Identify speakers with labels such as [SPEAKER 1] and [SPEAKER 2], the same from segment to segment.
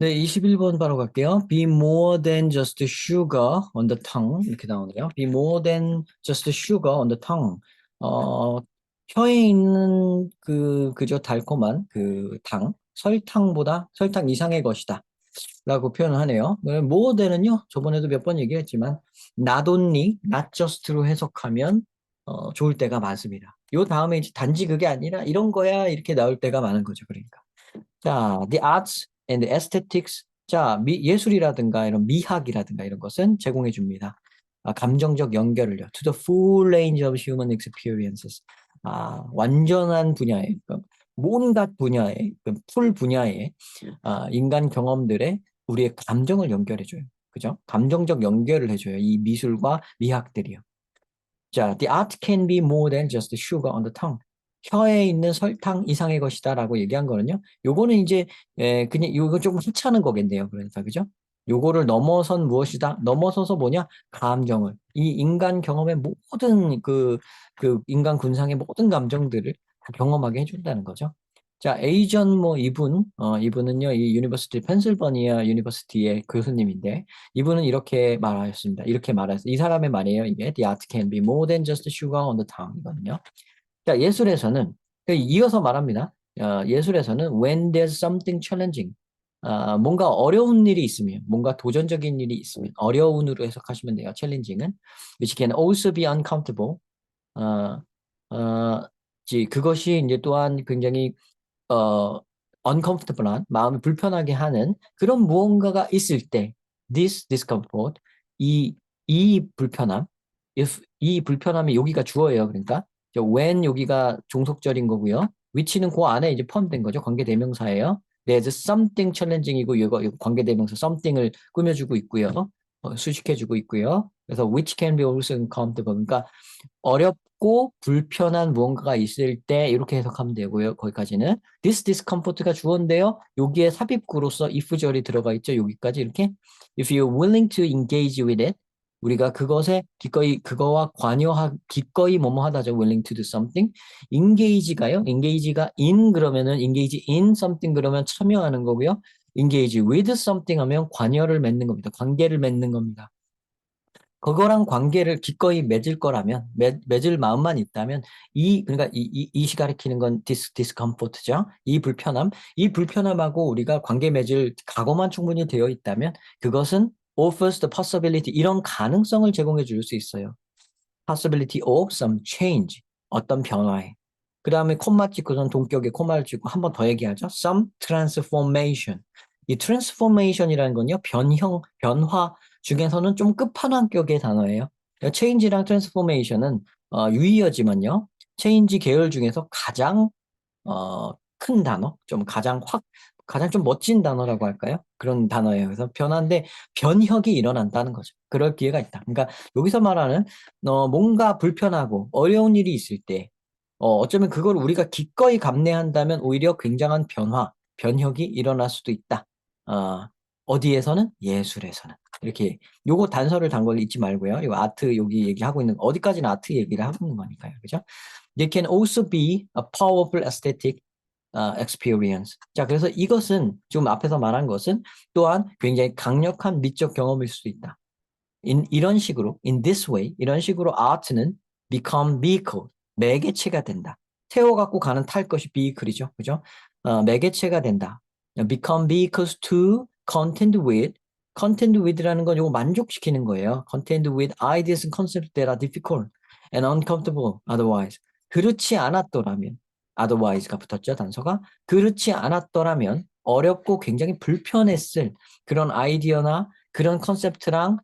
[SPEAKER 1] 네, 21번 바로 갈게요. Be more than just sugar on the tongue. 이렇게 나오네요. Be more than just sugar on the tongue. 어, 혀에 있는 그, 그저 달콤한 그 당, 설탕보다 설탕 이상의 것이다. 라고 표현을 하네요. more than은요, 저번에도 몇 번 얘기했지만, not only, not just로 해석하면, 어, 좋을 때가 많습니다. 요 다음에 이제 단지 그게 아니라 이런 거야, 이렇게 나올 때가 많은 거죠. 그러니까. 자, the arts and aesthetics. 자, 미, 예술이라든가 이런 미학이라든가 이런 것은 제공해 줍니다. 아, 감정적 연결을요. To the full range of human experiences. 아, 완전한 분야의, 그러니까 온갖 분야의, 그풀 분야의 아, 인간 경험들의 우리의 감정을 연결해 줘요. 그죠? 감정적 연결을 해줘요. 이 미술과 미학들이요. 자, the art can be more than just sugar on the tongue. 혀에 있는 설탕 이상의 것이다 라고 얘기한 거는요. 요거는 이제 에, 그냥 요거 조금 하찮은 거겠네요. 그러니까 그죠? 요거를 넘어선 무엇이다? 넘어서서 뭐냐? 감정을 이 인간 경험의 모든 그, 그 인간 군상의 모든 감정들을 다 경험하게 해준다는 거죠. 자, 에이전 뭐 이분, 어, 이분은요, 이 유니버시티, 펜실버니아 유니버시티의 교수님인데, 이분은 이렇게 말하였습니다. 이렇게 말했어요. 이 사람의 말이에요, 이게. The art can be more than just sugar on the tongue. 이거든요. 자, 예술에서는 이어서 말합니다. 어, 예술에서는 when there's something challenging, 어, 뭔가 어려운 일이 있으면, 뭔가 도전적인 일이 있으면, 어려운으로 해석하시면 돼요. challenging은 which can also be uncomfortable. 어, 어, 그것이 이제 또한 굉장히 어, uncomfortable한 마음이 불편하게 하는 그런 무언가가 있을 때 this discomfort 이 이 불편함 if 이 불편함이 여기가 주어예요. 그러니까 when 여기가 종속절인 거고요. which는 그 안에 이제 포함된 거죠. 관계대명사예요. there's something challenging이고 이거, 관계대명사 something을 꾸며주고 있고요. 어, 수식해주고 있고요. 그래서 which can be also uncomfortable. 그러니까 어렵고 불편한 무언가가 있을 때 이렇게 해석하면 되고요. 거기까지는 this discomfort가 주어인데요. 여기에 삽입구로서 if절이 들어가 있죠. 여기까지 이렇게 if you're willing to engage with it 우리가 그것에 기꺼이 그거와 관여하 기꺼이 뭐뭐 하다죠. willing to do something. engage가요. engage가 in 그러면은 engage in something 그러면 참여하는 거고요. engage with something 하면 관여를 맺는 겁니다. 관계를 맺는 겁니다. 그거랑 관계를 기꺼이 맺을 거라면 맺, 맺을 마음만 있다면 이 그러니까 이, 이, 이 시 가리키는 건 디스 디스컴포트죠. 이 불편함, 이 불편함하고 우리가 관계 맺을 각오만 충분히 되어 있다면 그것은 offers the possibility 이런 가능성을 제공해 줄 수 있어요. possibility of some change 어떤 변화에 그 다음에 콤마 찍고선 동격에 콤마를 찍고 한 번 더 얘기하죠. some transformation 이 transformation이라는 건요 변형 변화 중에서는 좀 끝판왕격의 단어예요. change랑 transformation은 어, 유의어지만요. change 계열 중에서 가장 어, 큰 단어, 좀 가장 확 가장 좀 멋진 단어라고 할까요? 그런 단어예요. 그래서 변화인데 변혁이 일어난다는 거죠. 그럴 기회가 있다. 그러니까 여기서 말하는 어, 뭔가 불편하고 어려운 일이 있을 때 어, 어쩌면 그걸 우리가 기꺼이 감내한다면 오히려 굉장한 변화, 변혁이 일어날 수도 있다. 어, 어디에서는? 예술에서는. 이렇게 요거 단서를 단 걸 잊지 말고요. 이거 아트 여기 얘기하고 있는 어디까지는 아트 얘기를 하고 있는 거니까요. 그죠? They can also be a powerful aesthetic experience. 자, 그래서 이것은 지금 앞에서 말한 것은 또한 굉장히 강력한 미적 경험일 수도 있다. In, 이런 식으로, in this way, 이런 식으로 art는 become vehicle, 매개체가 된다. 태워갖고 가는 탈 것이 vehicle이죠. 그죠? 어, 매개체가 된다. become vehicles to contend with contend with라는 건 이거 만족시키는 거예요. contend with ideas and concepts that are difficult and uncomfortable otherwise. 그렇지 않았더라면 otherwise가 붙었죠, 단서가. 그렇지 않았더라면 어렵고 굉장히 불편했을 그런 아이디어나 그런 컨셉트랑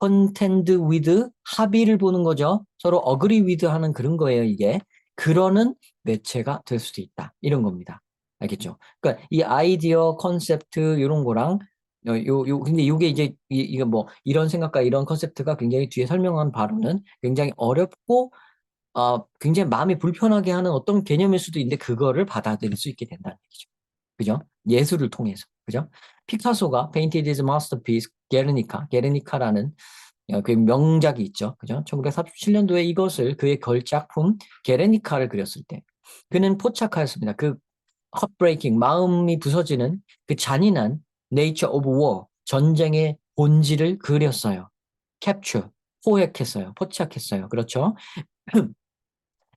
[SPEAKER 1] contend with 합의를 보는 거죠. 서로 agree with 하는 그런 거예요, 이게. 그러는 매체가 될 수도 있다. 이런 겁니다. 알겠죠? 그러니까 이 아이디어, 컨셉트 이런 거랑 요, 요, 근데 이게 이제, 이, 이게 뭐, 이런 생각과 이런 컨셉트가 굉장히 뒤에 설명한 바로는 굉장히 어렵고, 어, 굉장히 마음이 불편하게 하는 어떤 개념일 수도 있는데, 그거를 받아들일 수 있게 된다는 얘기죠. 그죠? 예술을 통해서. 그죠? 피카소가 Painted His Masterpiece, 게르니카, 게르니카라는 그 명작이 있죠. 그죠? 1947년도에 이것을 그의 걸작품 게르니카를 그렸을 때, 그는 포착하였습니다. 그 헛브레이킹, 마음이 부서지는 그 잔인한 nature of war, 전쟁의 본질을 그렸어요. capture, 포획했어요. 포착했어요. 그렇죠?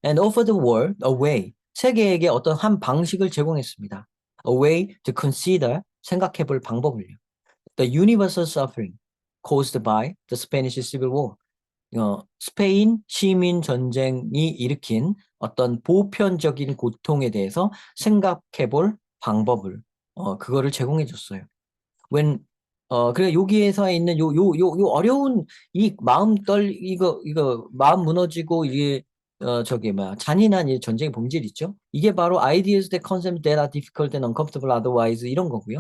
[SPEAKER 1] And offer the world a way, 세계에게 어떤 한 방식을 제공했습니다. a way to consider, 생각해 볼 방법을요. the universal suffering caused by the Spanish Civil War. 어, 스페인 시민 전쟁이 일으킨 어떤 보편적인 고통에 대해서 생각해 볼 방법을 어, 그거를 제공해 줬어요. when 어 그래 여기에서 있는 요 요 요 요 어려운 이 마음 떨 이거 이거 마음 무너지고 이게 어 저기 뭐야 잔인한 이 전쟁의 본질 있죠. 이게 바로 ideas that concept that are difficult and uncomfortable otherwise 이런 거고요.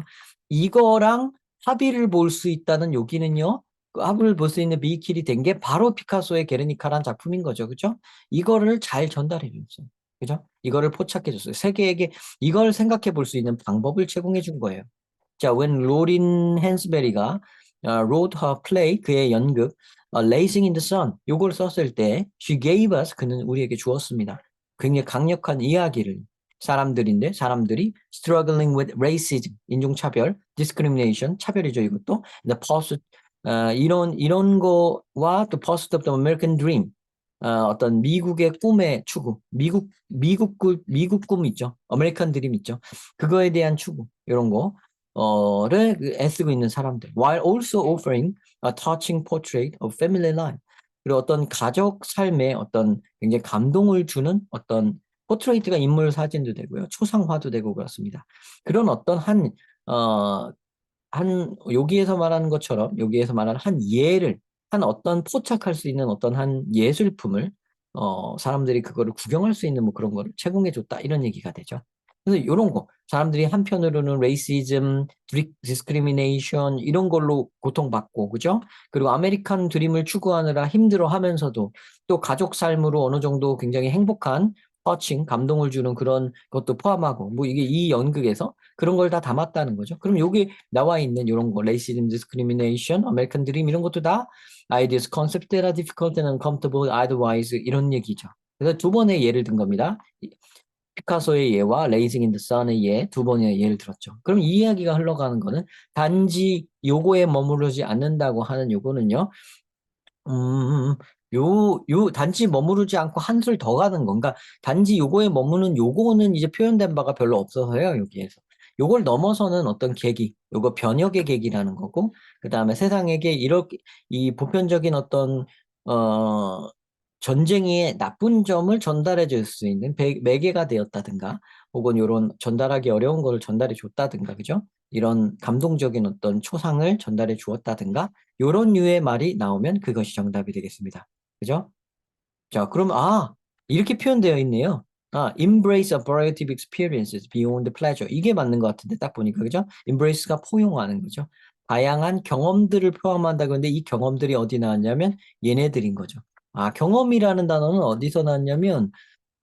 [SPEAKER 1] 이거랑 합의를 볼 수 있다는 여기는요. 그 합의를 볼 수 있는 비킬이 된 게 바로 피카소의 게르니카란 작품인 거죠. 그죠? 이거를 잘 전달해 줬어요. 그죠? 이거를 포착해 줬어요. 세계에게 이걸 생각해 볼 수 있는 방법을 제공해 준 거예요. 자, when 로린 헨스베리가 wrote her play, 그의 연극 uh, Racing in the Sun, 요걸 썼을 때 she gave us, 그는 우리에게 주었습니다. 굉장히 강력한 이야기를 사람들인데 사람들이 struggling with racism, 인종차별, discrimination, 차별이죠 이것도, the pursuit, 어, 이런 이런 거와 또 pursuit of the American dream, 어, 어떤 미국의 꿈의 추구, 미국 미국 꿈 미국 꿈 있죠, 아메리칸 드림 있죠, 그거에 대한 추구 이런 거. 어를 애쓰고 있는 사람들 while also offering a touching portrait of family life. 그리고 어떤 가족 삶에 어떤 굉장히 감동을 주는 어떤 포트레이트가 인물 사진도 되고요 초상화도 되고 그렇습니다. 그런 어떤 한 어, 한 여기에서 말하는 것처럼 여기에서 말하는 한 예를 한 어떤 포착할 수 있는 어떤 한 예술품을 어, 사람들이 그거를 구경할 수 있는 뭐 그런 거를 제공해 줬다. 이런 얘기가 되죠. 그래서 이런 거 사람들이 한편으로는 레이시즘, 디스크리미네이션 이런 걸로 고통받고 그죠? 그리고 아메리칸 드림을 추구하느라 힘들어하면서도 또 가족 삶으로 어느 정도 굉장히 행복한 터칭, 감동을 주는 그런 것도 포함하고 뭐 이게 이 연극에서 그런 걸 다 담았다는 거죠. 그럼 여기 나와 있는 이런 거 레이시즘, 디스크리미네이션, 아메리칸 드림 이런 것도 다 ideas, concept that are difficult and uncomfortable otherwise 이런 얘기죠. 그래서 두 번의 예를 든 겁니다. 피카소의 예와 레이징 인더 선의 예 두 번의 예를 들었죠. 그럼 이 이야기가 흘러가는 거는 단지 요거에 머무르지 않는다고 하는 요거는요. 음, 요, 요, 단지 머무르지 않고 한술 더 가는 건가? 단지 요거에 머무는 요거는 이제 표현된 바가 별로 없어서요, 여기에서. 요걸 넘어서는 어떤 계기, 요거 변혁의 계기라는 거고, 그 다음에 세상에게 이렇게, 이 보편적인 어떤, 어, 전쟁의 나쁜 점을 전달해 줄 수 있는 배, 매개가 되었다든가 혹은 이런 전달하기 어려운 거를 전달해 줬다든가 그죠? 이런 감동적인 어떤 초상을 전달해 주었다든가 이런 류의 말이 나오면 그것이 정답이 되겠습니다. 그죠? 자, 그럼 아 이렇게 표현되어 있네요. 아, embrace a variety of experiences beyond pleasure. 이게 맞는 것 같은데 딱 보니까 그죠? embrace가 포용하는 거죠. 다양한 경험들을 포함한다 그런데 이 경험들이 어디 나왔냐면 얘네들인 거죠. 아, 경험이라는 단어는 어디서 나왔냐면,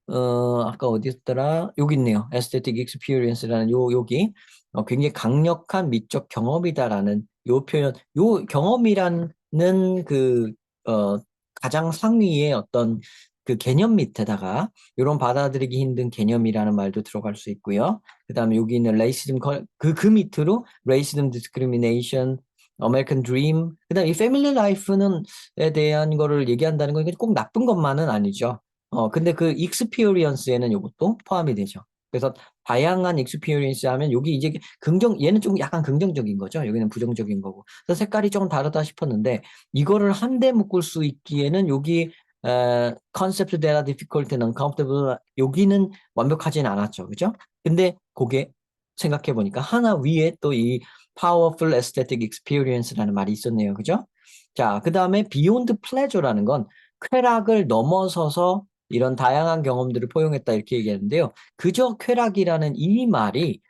[SPEAKER 1] 어, 아까 어디 있더라? 여기 있네요. aesthetic experience라는 요, 여기. 어, 굉장히 강력한 미적 경험이다라는 요 표현, 요 경험이라는 그, 어, 가장 상위의 어떤 그 개념 밑에다가 이런 받아들이기 힘든 개념이라는 말도 들어갈 수 있고요. 그 다음에 여기 있는 레이시즘, 그, 그 밑으로 레이시즘 디스크리미네이션, 아메리칸 드림, 그다음 이 패밀리 라이프는에 대한 거를 얘기한다는 건 꼭 나쁜 것만은 아니죠. 어 근데 그 익스피리언스에는 이것도 포함이 되죠. 그래서 다양한 익스피리언스 하면 여기 이제 긍정 얘는 좀 약간 긍정적인 거죠. 여기는 부정적인 거고. 그래서 색깔이 조금 다르다 싶었는데 이거를 한데 묶을 수 있기에는 여기 에, concept that are difficult and uncomfortable 여기는 완벽하진 않았죠. 그죠? 근데 그게 생각해 보니까 하나 위에 또 이 powerful aesthetic experience라는 말이 있었네요. 그죠? 자, 그 다음에 beyond pleasure라는 건 쾌락을 넘어서서 이런 다양한 경험들을 포용했다 이렇게 얘기하는데요. 그저 쾌락이라는 이 말이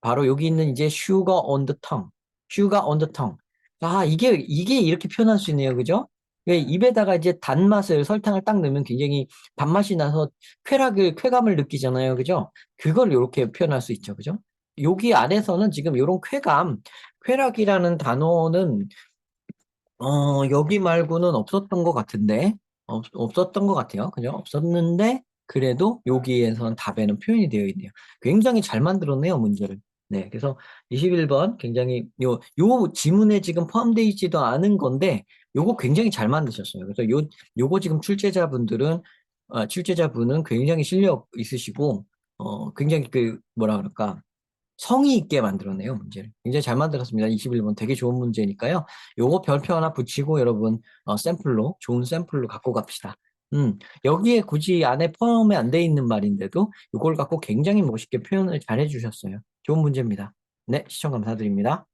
[SPEAKER 1] 바로 여기 있는 이제 sugar on the tongue, sugar on the tongue. 아, 이게, 이게 이렇게 표현할 수 있네요. 그죠? 입에다가 이제 단맛을 설탕을 딱 넣으면 굉장히 단맛이 나서 쾌락을 쾌감을 느끼잖아요. 그죠? 그걸 이렇게 표현할 수 있죠. 그죠? 여기 안에서는 지금 이런 쾌감, 쾌락이라는 단어는 어, 여기 말고는 없었던 것 같은데 없, 없었던 것 같아요. 그죠? 없었는데 그래도 여기에선 답에는 표현이 되어 있네요. 굉장히 잘 만들었네요, 문제를. 네, 그래서 21번 굉장히 요, 요 지문에 지금 포함되어 있지도 않은 건데 요거 굉장히 잘 만드셨어요. 그래서 요, 요거 지금 출제자분들은 아, 출제자분은 굉장히 실력 있으시고 어, 굉장히 그 뭐라 그럴까 성의 있게 만들었네요, 문제를. 굉장히 잘 만들었습니다. 21번 되게 좋은 문제니까요. 요거 별표 하나 붙이고 여러분 어, 샘플로 좋은 샘플로 갖고 갑시다. 음, 여기에 굳이 안에 포함이 안 돼 있는 말인데도 이걸 갖고 굉장히 멋있게 표현을 잘 해주셨어요. 좋은 문제입니다. 네, 시청 감사드립니다.